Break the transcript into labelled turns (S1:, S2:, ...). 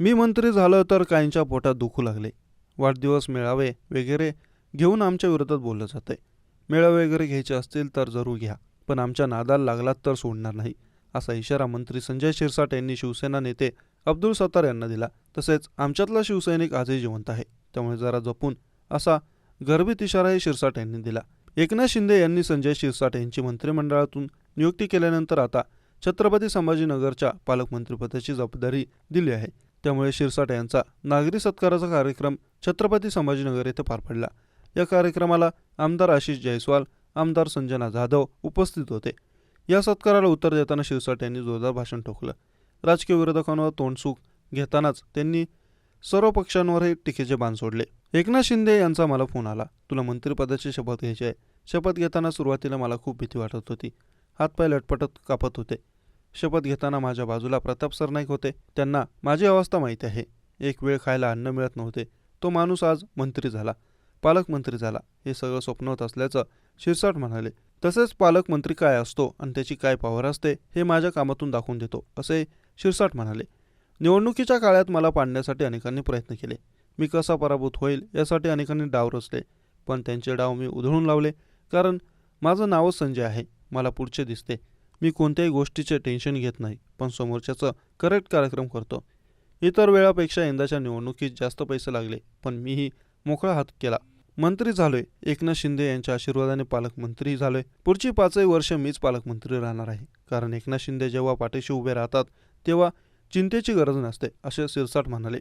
S1: मी मंत्री झालं तर काहींच्या पोटात दुखू लागले. वाढदिवस मेळावे वगैरे घेऊन आमच्या विरोधात बोललं जातंय. मेळावे वगैरे घ्यायचे असतील तर जरूर घ्या पण आमच्या नादाला लागलात तर सोडणार नाही असा इशारा मंत्री संजय शिरसाट यांनी शिवसेना नेते अब्दुल सत्तार यांना दिला. तसेच आमच्यातला शिवसैनिक आजही जिवंत आहे त्यामुळे जरा जपून असा गर्भित इशाराही शिरसाट यांनी दिला. एकनाथ शिंदे यांनी संजय शिरसाट यांची मंत्रिमंडळातून नियुक्ती केल्यानंतर आता छत्रपती संभाजीनगरच्या पालकमंत्रीपदाची जबाबदारी दिली आहे. त्यामुळे शिरसाट यांचा नागरी सत्काराचा कार्यक्रम छत्रपती संभाजीनगर येथे पार पडला. या कार्यक्रमाला आमदार आशिष जयस्वाल आमदार संजना जाधव उपस्थित होते. या सत्काराला उत्तर देताना शिरसाट यांनी जोरदार भाषण ठोकलं. राजकीय विरोधकांवर तोंडसूक घेतानाच त्यांनी सर्व पक्षांवरही टीकेचे बाण सोडले. एकनाथ शिंदे यांचा मला फोन आला. तुला मंत्रिपदाची शपथ घ्यायची आहे. शपथ घेताना सुरुवातीला मला खूप भीती वाटत होती. हातपाय लटपटत कापत होते. शपथ घेताना माझ्या बाजूला प्रताप सरनाईक होते. त्यांना माझी अवस्था माहिती आहे. एक वेळ खायला अन्न मिळत नव्हते. तो माणूस आज मंत्री झाला. पालकमंत्री झाला. हे सगळं स्वप्न होत असल्याचं शिरसाट म्हणाले. तसेच पालकमंत्री काय असतो आणि त्याची काय पॉवर असते हे माझ्या कामातून दाखवून देतो असे शिरसाट म्हणाले. निवडणुकीच्या काळात मला पाडण्यासाठी अनेकांनी प्रयत्न केले. मी कसा पराभूत होईल यासाठी अनेकांनी डाव रचले. पण त्यांचे डाव मी उधळून लावले. कारण माझं नावच संजय आहे. मला पुढचे दिसते. मी कोणत्याही गोष्टीचे टेन्शन घेत नाही पण समोरच्याचं करेक्ट कार्यक्रम करतो. इतर वेळापेक्षा यंदाच्या निवडणुकीत जास्त पैसे लागले पण मीही मोकळा हात केला. मंत्री झालोय एकनाथ शिंदे यांच्या आशीर्वादाने पालकमंत्री झालोय. पुढची पाचही वर्ष मीच पालकमंत्री राहणार आहे. कारण एकनाथ शिंदे जेव्हा पाठीशी उभे राहतात तेव्हा चिंतेची गरज नसते असे सिरसाट म्हणाले.